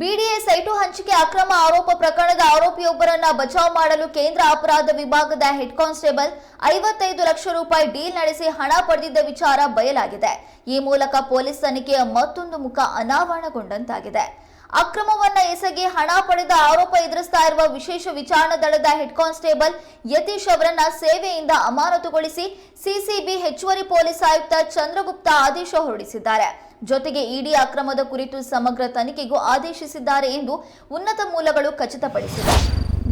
BDA site ಹಂಚಿಕೆ ಅಕ್ರಮ ಆರೋಪ ಪ್ರಕರಣದ ಆರೋಪಿಯೊಬ್ಬರನ್ನ ಬಚಾವ್ ಮಾಡಲು ಕೇಂದ್ರ ಅಪರಾಧ ವಿಭಾಗದ ಹೆಡ್ ಕಾನ್ಸ್ಟೇಬಲ್ ಐವತ್ತೈದು ಲಕ್ಷ ರೂಪಾಯಿ ಡೀಲ್ ನಡೆಸಿ ಹಣ ಪಡೆದಿದ್ದ ವಿಚಾರ ಬಯಲಾಗಿದೆ. ಈ ಮೂಲಕ ಪೊಲೀಸ್ ತನಿಖೆಯ ಮತ್ತೊಂದು ಮುಖ ಅನಾವರಣಗೊಂಡಂತಾಗಿದೆ. ಅಕ್ರಮವನ್ನ ಎಸಗಿ ಹಣ ಪಡೆದ ಆರೋಪ ಎದುರಿಸ್ತಾ ಇರುವ ವಿಶೇಷ ವಿಚಾರಣಾ ದಳದ ಹೆಡ್ ಕಾನ್ಸ್ಟೇಬಲ್ ಯತೀಶ್ ಅವರನ್ನ ಸೇವೆಯಿಂದ ಅಮಾನತುಗೊಳಿಸಿ ಸಿಸಿಬಿ ಹೆಚ್ಚುವರಿ ಪೊಲೀಸ್ ಆಯುಕ್ತ ಚಂದ್ರಗುಪ್ತ ಆದೇಶ ಹೊರಡಿಸಿದ್ದಾರೆ. ಜೊತೆಗೆ ಇಡಿ ಅಕ್ರಮದ ಕುರಿತು ಸಮಗ್ರ ತನಿಖೆಗೂ ಆದೇಶಿಸಿದ್ದಾರೆ ಎಂದು ಉನ್ನತ ಮೂಲಗಳು ಖಚಿತಪಡಿಸಿವೆ.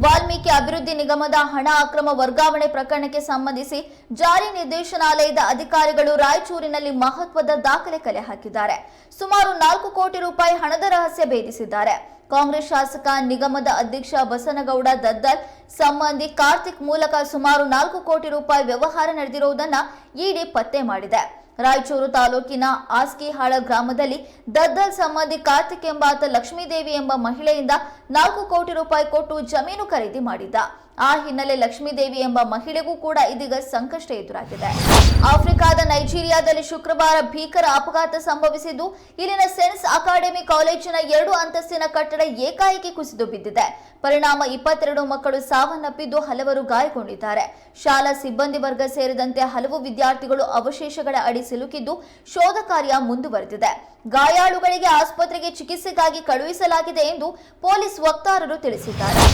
ವಾಲ್ಮೀಕಿ ಅಭಿವೃದ್ಧಿ ನಿಗಮದ ಹಣ ಅಕ್ರಮ ವರ್ಗಾವಣೆ ಪ್ರಕರಣಕ್ಕೆ ಸಂಬಂಧಿಸಿ ಜಾರಿ ನಿರ್ದೇಶನಾಲಯದ ಅಧಿಕಾರಿಗಳು ರಾಯಚೂರಿನಲ್ಲಿ ಮಹತ್ವದ ದಾಖಲೆ ಕಲೆ ಹಾಕಿದ್ದಾರೆ. ಸುಮಾರು ನಾಲ್ಕು ಕೋಟಿ ರೂಪಾಯಿ ಹಣದ ರಹಸ್ಯ ಭೇದಿಸಿದ್ದಾರೆ. ಕಾಂಗ್ರೆಸ್ ಶಾಸಕ, ನಿಗಮದ ಅಧ್ಯಕ್ಷ ಬಸನಗೌಡ ದದ್ದಲ್ ಸಂಬಂಧಿ ಕಾರ್ತಿಕ್ ಮೂಲಕ ಸುಮಾರು ನಾಲ್ಕು ಕೋಟಿ ರೂಪಾಯಿ ವ್ಯವಹಾರ ನಡೆದಿರುವುದನ್ನು ಇಡಿ ಪತ್ತೆ ಮಾಡಿದೆ. ರಾಯಚೂರು ತಾಲೂಕಿನ ಆಸ್ಕಿಹಾಳ ಗ್ರಾಮದಲ್ಲಿ ದದ್ದಲ್ ಸಂಬಂಧಿ ಕಾರ್ತಿಕ್ ಎಂಬಾತ ಲಕ್ಷ್ಮೀದೇವಿ ಎಂಬ ಮಹಿಳೆಯಿಂದ ನಾಲ್ಕು ಕೋಟಿ ರೂಪಾಯಿ ಕೊಟ್ಟು ಜಮೀನು ಖರೀದಿ ಮಾಡಿದ್ದ. ಆ ಹಿನ್ನೆಲೆ ಲಕ್ಷ್ಮೀದೇವಿ ಎಂಬ ಮಹಿಳೆಗೂ ಕೂಡ ಇದೀಗ ಸಂಕಷ್ಟ ಎದುರಾಗಿದೆ. ಆಫ್ರಿಕಾದ ನೈಜೀರಿಯಾದಲ್ಲಿ ಶುಕ್ರವಾರ ಭೀಕರ ಅಪಘಾತ ಸಂಭವಿಸಿದ್ದು, ಇಲ್ಲಿನ ಸೆನ್ಸ್ ಅಕಾಡೆಮಿ ಕಾಲೇಜಿನ ಎರಡು ಅಂತಸ್ತಿನ ಕಟ್ಟಡ ಏಕಾಏಕಿ ಕುಸಿದು ಬಿದ್ದಿದೆ. ಪರಿಣಾಮ ಇಪ್ಪತ್ತೆರಡು ಮಕ್ಕಳು ಸಾವನ್ನಪ್ಪಿದ್ದು ಹಲವರು ಗಾಯಗೊಂಡಿದ್ದಾರೆ. ಶಾಲಾ ಸಿಬ್ಬಂದಿ ವರ್ಗ ಸೇರಿದಂತೆ ಹಲವು ವಿದ್ಯಾರ್ಥಿಗಳು ಅವಶೇಷಗಳ ಅಡಿ ಸಿಲುಕಿದ್ದು, ಶೋಧ ಕಾರ್ಯ ಮುಂದುವರೆದಿದೆ. ಗಾಯಾಳುಗಳಿಗೆ ಆಸ್ಪತ್ರೆಗೆ ಚಿಕಿತ್ಸೆಗಾಗಿ ಕಳುಹಿಸಲಾಗಿದೆ ಎಂದು ಪೊಲೀಸ್ ವಕ್ತಾರರು ತಿಳಿಸಿದ್ದಾರೆ.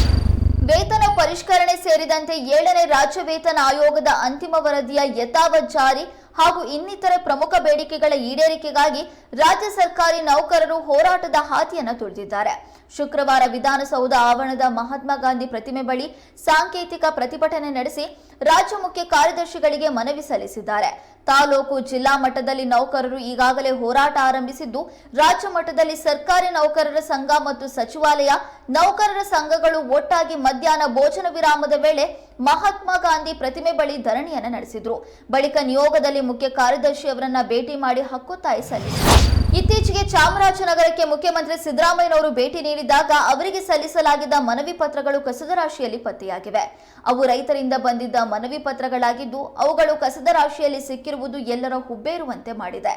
ವೇತನ ಪರಿಷ್ಕರಣೆ ಸೇರಿದಂತೆ ಏಳನೇ ರಾಜ್ಯ ವೇತನ ಆಯೋಗದ ಅಂತಿಮ ವರದಿಯ ಯಥಾವತ್ ಜಾರಿ ಹಾಗೂ ಇನ್ನಿತರ ಪ್ರಮುಖ ಬೇಡಿಕೆಗಳ ಈಡೇರಿಕೆಗಾಗಿ ರಾಜ್ಯ ಸರ್ಕಾರಿ ನೌಕರರು ಹೋರಾಟದ ಹಾದಿಯನ್ನು ತುಳಿದಿದ್ದಾರೆ. ಶುಕ್ರವಾರ ವಿಧಾನಸೌಧ ಆವರಣದ ಮಹಾತ್ಮ ಗಾಂಧಿ ಪ್ರತಿಮೆ ಬಳಿ ಸಾಂಕೇತಿಕ ಪ್ರತಿಭಟನೆ ನಡೆಸಿ ರಾಜ್ಯ ಮುಖ್ಯ ಕಾರ್ಯದರ್ಶಿಗಳಿಗೆ ಮನವಿ ಸಲ್ಲಿಸಿದ್ದಾರೆ. ತಾಲೂಕು ಜಿಲ್ಲಾ ಮಟ್ಟದಲ್ಲಿ ನೌಕರರು ಈಗಾಗಲೇ ಹೋರಾಟ ಆರಂಭಿಸಿದ್ದು, ರಾಜ್ಯ ಮಟ್ಟದಲ್ಲಿ ಸರ್ಕಾರಿ ನೌಕರರ ಸಂಘ ಮತ್ತು ಸಚಿವಾಲಯ, ನೌಕರರ ಸಂಘಗಳು ಒಟ್ಟಾಗಿ ಮಧ್ಯಾಹ್ನ ಭೋಜನ ವಿರಾಮದ ವೇಳೆ ಮಹಾತ್ಮ ಗಾಂಧಿ ಪ್ರತಿಮೆ ಬಳಿ ಧರಣಿಯನ್ನು ನಡೆಸಿದ್ರು. ಬಳಿಕ ನಿಯೋಗದಲ್ಲಿ ಮುಖ್ಯ ಕಾರ್ಯದರ್ಶಿಯವರನ್ನ ಭೇಟಿ ಮಾಡಿ ಹಕ್ಕೊತ್ತಾಯ ಸಲ್ಲಿಸಿದರು. ಇತ್ತೀಚೆಗೆ ಚಾಮರಾಜನಗರಕ್ಕೆ ಮುಖ್ಯಮಂತ್ರಿ ಸಿದ್ದರಾಮಯ್ಯನವರು ಭೇಟಿ ನೀಡಿದಾಗ ಅವರಿಗೆ ಸಲ್ಲಿಸಲಾಗಿದ್ದ ಮನವಿ ಪತ್ರಗಳು ಕಸದ ರಾಶಿಯಲ್ಲಿ ಪತ್ತೆಯಾಗಿವೆ. ಅವು ರೈತರಿಂದ ಬಂದಿದ್ದ ಮನವಿ ಪತ್ರಗಳಾಗಿದ್ದು, ಅವುಗಳು ಕಸದ ರಾಶಿಯಲ್ಲಿ ಸಿಕ್ಕಿರುವುದು ಎಲ್ಲರ ಹುಬ್ಬೇರುವಂತೆ ಮಾಡಿದೆ.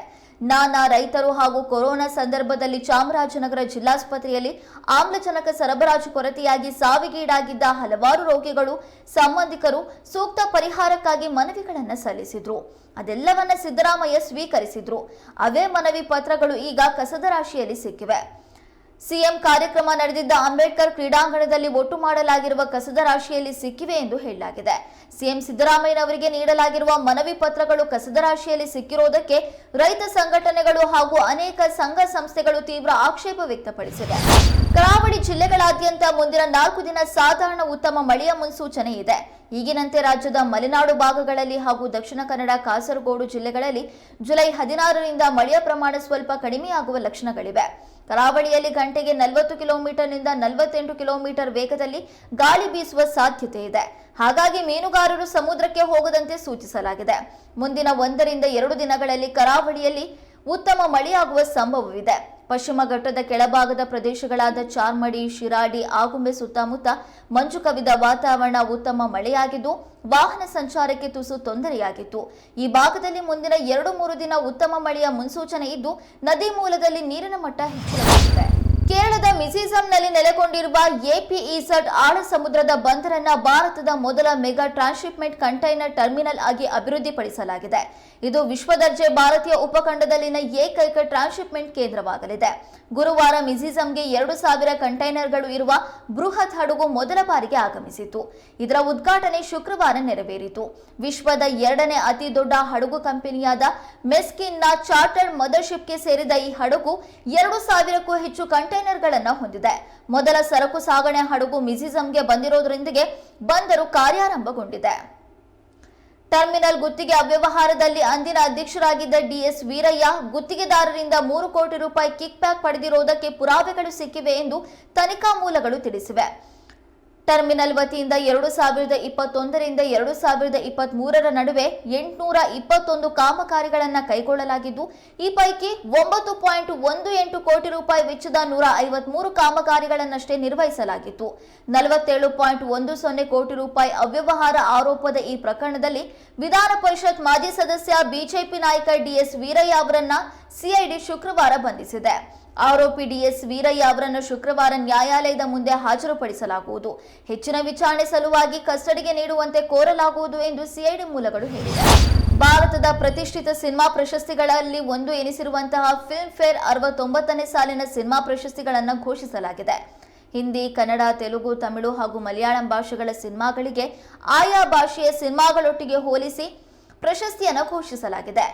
ನಾನಾ ರೈತರು ಹಾಗೂ ಕೊರೋನಾ ಸಂದರ್ಭದಲ್ಲಿ ಚಾಮರಾಜನಗರ ಜಿಲ್ಲಾಸ್ಪತ್ರೆಯಲ್ಲಿ ಆಮ್ಲಜನಕ ಸರಬರಾಜು ಕೊರತೆಯಾಗಿ ಸಾವಿಗೀಡಾಗಿದ್ದ ಹಲವಾರು ರೋಗಿಗಳು, ಸಂಬಂಧಿಕರು ಸೂಕ್ತ ಪರಿಹಾರಕ್ಕಾಗಿ ಮನವಿಗಳನ್ನು ಸಲ್ಲಿಸಿದ್ರು. ಅದೆಲ್ಲವನ್ನ ಸಿದ್ದರಾಮಯ್ಯ ಸ್ವೀಕರಿಸಿದ್ರು. ಅವೇ ಮನವಿ ಪತ್ರಗಳು ಈಗ ಕಸದ ರಾಶಿಯಲ್ಲಿ ಸಿಕ್ಕಿವೆ. ಸಿಎಂ ಕಾರ್ಯಕ್ರಮ ನಡೆದಿದ್ದ ಅಂಬೇಡ್ಕರ್ ಕ್ರೀಡಾಂಗಣದಲ್ಲಿ ಒಟ್ಟು ಮಾಡಲಾಗಿರುವ ಕಸದ ರಾಶಿಯಲ್ಲಿ ಸಿಕ್ಕಿವೆ ಎಂದು ಹೇಳಲಾಗಿದೆ. ಸಿಎಂ ಸಿದ್ದರಾಮಯ್ಯನವರಿಗೆ ನೀಡಲಾಗಿರುವ ಮನವಿ ಪತ್ರಗಳು ಕಸದ ರಾಶಿಯಲ್ಲಿ ಸಿಕ್ಕಿರುವುದಕ್ಕೆ ರೈತ ಸಂಘಟನೆಗಳು ಹಾಗೂ ಅನೇಕ ಸಂಘ ಸಂಸ್ಥೆಗಳು ತೀವ್ರ ಆಕ್ಷೇಪ ವ್ಯಕ್ತಪಡಿಸಿದೆ. ಕರಾವಳಿ ಜಿಲ್ಲೆಗಳಾದ್ಯಂತ ಮುಂದಿನ ನಾಲ್ಕು ದಿನ ಸಾಧಾರಣ ಉತ್ತಮ ಮಳೆಯ ಮುನ್ಸೂಚನೆ ಇದೆ. ಈಗಿನಂತೆ ರಾಜ್ಯದ ಮಲೆನಾಡು ಭಾಗಗಳಲ್ಲಿ ಹಾಗೂ ದಕ್ಷಿಣ ಕನ್ನಡ, ಕಾಸರಗೋಡು ಜಿಲ್ಲೆಗಳಲ್ಲಿ ಜುಲೈ ಹದಿನಾರರಿಂದ ಮಳೆಯ ಪ್ರಮಾಣ ಸ್ವಲ್ಪ ಕಡಿಮೆಯಾಗುವ ಲಕ್ಷಣಗಳಿವೆ. ಕರಾವಳಿಯಲ್ಲಿ ಗಂಟೆಗೆ ನಲವತ್ತು ಕಿಲೋಮೀಟರ್ನಿಂದ ನಲವತ್ತೆಂಟು ಕಿಲೋಮೀಟರ್ ವೇಗದಲ್ಲಿ ಗಾಳಿ ಬೀಸುವ ಸಾಧ್ಯತೆ ಇದೆ. ಹಾಗಾಗಿ ಮೀನುಗಾರರು ಸಮುದ್ರಕ್ಕೆ ಹೋಗದಂತೆ ಸೂಚಿಸಲಾಗಿದೆ. ಮುಂದಿನ ಒಂದರಿಂದ ಎರಡು ದಿನಗಳಲ್ಲಿ ಕರಾವಳಿಯಲ್ಲಿ ಉತ್ತಮ ಮಳೆಯಾಗುವ ಸಂಭವವಿದೆ. ಪಶ್ಚಿಮ ಘಟ್ಟದ ಕೆಳಭಾಗದ ಪ್ರದೇಶಗಳಾದ ಚಾರ್ಮಡಿ, ಶಿರಾಡಿ, ಆಗುಂಬೆ ಸುತ್ತಮುತ್ತ ಮಂಜು ಕವಿದ ವಾತಾವರಣ ಉತ್ತಮ ಮಳೆಯಾಗಿದ್ದು, ವಾಹನ ಸಂಚಾರಕ್ಕೆ ತುಸು ತೊಂದರೆಯಾಗಿತ್ತು. ಈ ಭಾಗದಲ್ಲಿ ಮುಂದಿನ ಎರಡು ಮೂರು ದಿನ ಉತ್ತಮ ಮಳೆಯ ಮುನ್ಸೂಚನೆ ಇದ್ದು, ನದಿ ಮೂಲದಲ್ಲಿ ನೀರಿನ ಮಟ್ಟ ಹೆಚ್ಚಳವಾಗಿದೆ. ಕೇರಳದ ಮಿಸಿಸಂನಲ್ಲಿ ನೆಲೆಗೊಂಡಿರುವ ಎಪಿಇಸಡ್ ಆಳ ಸಮುದ್ರದ ಬಂದರನ್ನ ಭಾರತದ ಮೊದಲ ಮೆಗಾ ಟ್ರಾನ್ಸ್ಶಿಪ್ಮೆಂಟ್ ಕಂಟೈನರ್ ಟರ್ಮಿನಲ್ ಆಗಿ ಅಭಿವೃದ್ಧಿಪಡಿಸಲಾಗಿದೆ. ಇದು ವಿಶ್ವದರ್ಜೆ ಭಾರತೀಯ ಉಪಖಂಡದಲ್ಲಿನ ಏಕೈಕ ಟ್ರಾನ್ಸ್ಶಿಪ್ಮೆಂಟ್ ಕೇಂದ್ರವಾಗಲಿದೆ. ಗುರುವಾರ ಮಿಸಿಸಂಗೆ ಎರಡು ಸಾವಿರ ಕಂಟೈನರ್ಗಳು ಇರುವ ಬೃಹತ್ ಹಡಗು ಮೊದಲ ಬಾರಿಗೆ ಆಗಮಿಸಿತು ಇದರ ಉದ್ಘಾಟನೆ ಶುಕ್ರವಾರ ನೆರವೇರಿತು. ವಿಶ್ವದ ಎರಡನೇ ಅತಿ ದೊಡ್ಡ ಹಡಗು ಕಂಪನಿಯಾದ ಮೆಸ್ಕಿನ್ನ ಚಾರ್ಟರ್ಡ್ ಮದರ್ಶಿಪ್ಗೆ ಸೇರಿದ ಈ ಹಡಗು ಎರಡು ಸಾವಿರಕ್ಕೂ ಹೆಚ್ಚು ಕಂಟೈನರ್ಗಳನ್ನು ಹೊಂದಿದೆ. ಮೊದಲ ಸರಕು ಸಾಗಣೆ ಹಡಗು ಮಿಸಿಸಂಗೆ ಬಂದಿರೋದ್ರೊಂದಿಗೆ ಬಂದರು ಕಾರ್ಯಾರಂಭಗೊಂಡಿದೆ. ಟರ್ಮಿನಲ್ ಗುತ್ತಿಗೆ ಅವ್ಯವಹಾರದಲ್ಲಿ ಅಂದಿನ ಅಧ್ಯಕ್ಷರಾಗಿದ್ದ ಡಿಎಸ್ ವೀರಯ್ಯ, ಗುತ್ತಿಗೆದಾರರಿಂದ ಮೂರು ಕೋಟಿ ರೂಪಾಯಿ ಕಿಕ್ ಬ್ಯಾಕ್ ಪಡೆದಿರುವುದಕ್ಕೆ ಪುರಾವೆಗಳು ಸಿಕ್ಕಿವೆ ಎಂದು ತನಿಖಾ ಮೂಲಗಳು ತಿಳಿಸಿವೆ. ಟರ್ಮಿನಲ್ ವತಿಯಿಂದ ಎರಡು ಸಾವಿರದ ಇಪ್ಪತ್ತೊಂದರಿಂದ ಎರಡು ಸಾವಿರದ ಇಪ್ಪತ್ತ್ ಮೂರರ ನಡುವೆ ಎಂಟುನೂರ ಇಪ್ಪತ್ತೊಂದು ಕಾಮಗಾರಿಗಳನ್ನು ಕೈಗೊಳ್ಳಲಾಗಿದ್ದು, ಈ ಪೈಕಿ ಒಂಬತ್ತು ಪಾಯಿಂಟ್ ಒಂದು ಎಂಟು ಕೋಟಿ ರೂಪಾಯಿ ವೆಚ್ಚದ ನೂರ ಐವತ್ಮೂರು ಕಾಮಗಾರಿಗಳನ್ನಷ್ಟೇ ನಿರ್ವಹಿಸಲಾಗಿತ್ತು. ನಲವತ್ತೇಳು ಪಾಯಿಂಟ್ ಒಂದು ಸೊನ್ನೆ ಕೋಟಿ ರೂಪಾಯಿ ಅವ್ಯವಹಾರ ಆರೋಪದ ಈ ಪ್ರಕರಣದಲ್ಲಿ ವಿಧಾನ ಪರಿಷತ್ ಮಾಜಿ ಸದಸ್ಯ ಬಿಜೆಪಿ ನಾಯಕ ಡಿಎಸ್ ವೀರಯ್ಯ ಅವರನ್ನ ಸಿಐಡಿ ಶುಕ್ರವಾರ ಬಂಧಿಸಿದೆ. ಆರೋಪಿ ಡಿಎಸ್ ವೀರಯ್ಯ ಅವರನ್ನು ಶುಕ್ರವಾರ ನ್ಯಾಯಾಲಯದ ಮುಂದೆ ಹಾಜರುಪಡಿಸಲಾಗುವುದು. ಹೆಚ್ಚಿನ ವಿಚಾರಣೆ ಸಲುವಾಗಿ ಕಸ್ಟಡಿಗೆ ನೀಡುವಂತೆ ಕೋರಲಾಗುವುದು ಎಂದು ಸಿಐಡಿ ಮೂಲಗಳು ಹೇಳಿವೆ. ಭಾರತದ ಪ್ರತಿಷ್ಠಿತ ಸಿನಿಮಾ ಪ್ರಶಸ್ತಿಗಳಲ್ಲಿ ಒಂದು ಎನಿಸಿರುವಂತಹ ಫಿಲ್ಮ್ ಫೇರ್ ಅರವತ್ತೊಂಬತ್ತನೇ ಸಾಲಿನ ಸಿನಿಮಾ ಪ್ರಶಸ್ತಿಗಳನ್ನು ಘೋಷಿಸಲಾಗಿದೆ. ಹಿಂದಿ, ಕನ್ನಡ, ತೆಲುಗು, ತಮಿಳು ಹಾಗೂ ಮಲಯಾಳಂ ಭಾಷೆಗಳ ಸಿನಿಮಾಗಳಿಗೆ ಆಯಾ ಭಾಷೆಯ ಸಿನಿಮಾಗಳೊಟ್ಟಿಗೆ ಹೋಲಿಸಿ ಪ್ರಶಸ್ತಿಯನ್ನು ಘೋಷಿಸಲಾಗಿದೆ.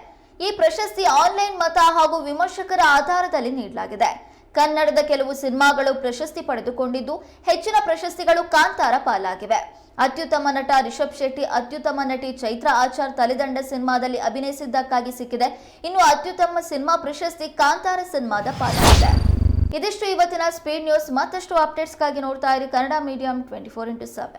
ಈ ಪ್ರಶಸ್ತಿ ಆನ್ಲೈನ್ ಮತ ಹಾಗೂ ವಿಮರ್ಶಕರ ಆಧಾರದಲ್ಲಿ ನೀಡಲಾಗಿದೆ. ಕನ್ನಡದ ಕೆಲವು ಸಿನಿಮಾಗಳು ಪ್ರಶಸ್ತಿ ಪಡೆದುಕೊಂಡಿದ್ದು, ಹೆಚ್ಚಿನ ಪ್ರಶಸ್ತಿಗಳು ಕಾಂತಾರ ಪಾಲಾಗಿವೆ. ಅತ್ಯುತ್ತಮ ನಟ ರಿಷಬ್ ಶೆಟ್ಟಿ, ಅತ್ಯುತ್ತಮ ನಟಿ ಚೈತ್ರ ಆಚಾರ್ ತಲೆದಂಡ ಸಿನಿಮಾದಲ್ಲಿ ಅಭಿನಯಿಸಿದ್ದಕ್ಕಾಗಿ ಸಿಕ್ಕಿದೆ. ಇನ್ನು ಅತ್ಯುತ್ತಮ ಸಿನಿಮಾ ಪ್ರಶಸ್ತಿ ಕಾಂತಾರ ಸಿನಿಮಾದ ಪಾಲಾಗಿದೆ. ಇದಿಷ್ಟು ಇವತ್ತಿನ ಸ್ಪೀಡ್ ನ್ಯೂಸ್ ಮತ್ತಷ್ಟು ಅಪ್ಡೇಟ್ಸ್ಗಾಗಿ ನೋಡ್ತಾ ಇರಿ Kannada medium twenty four into seven.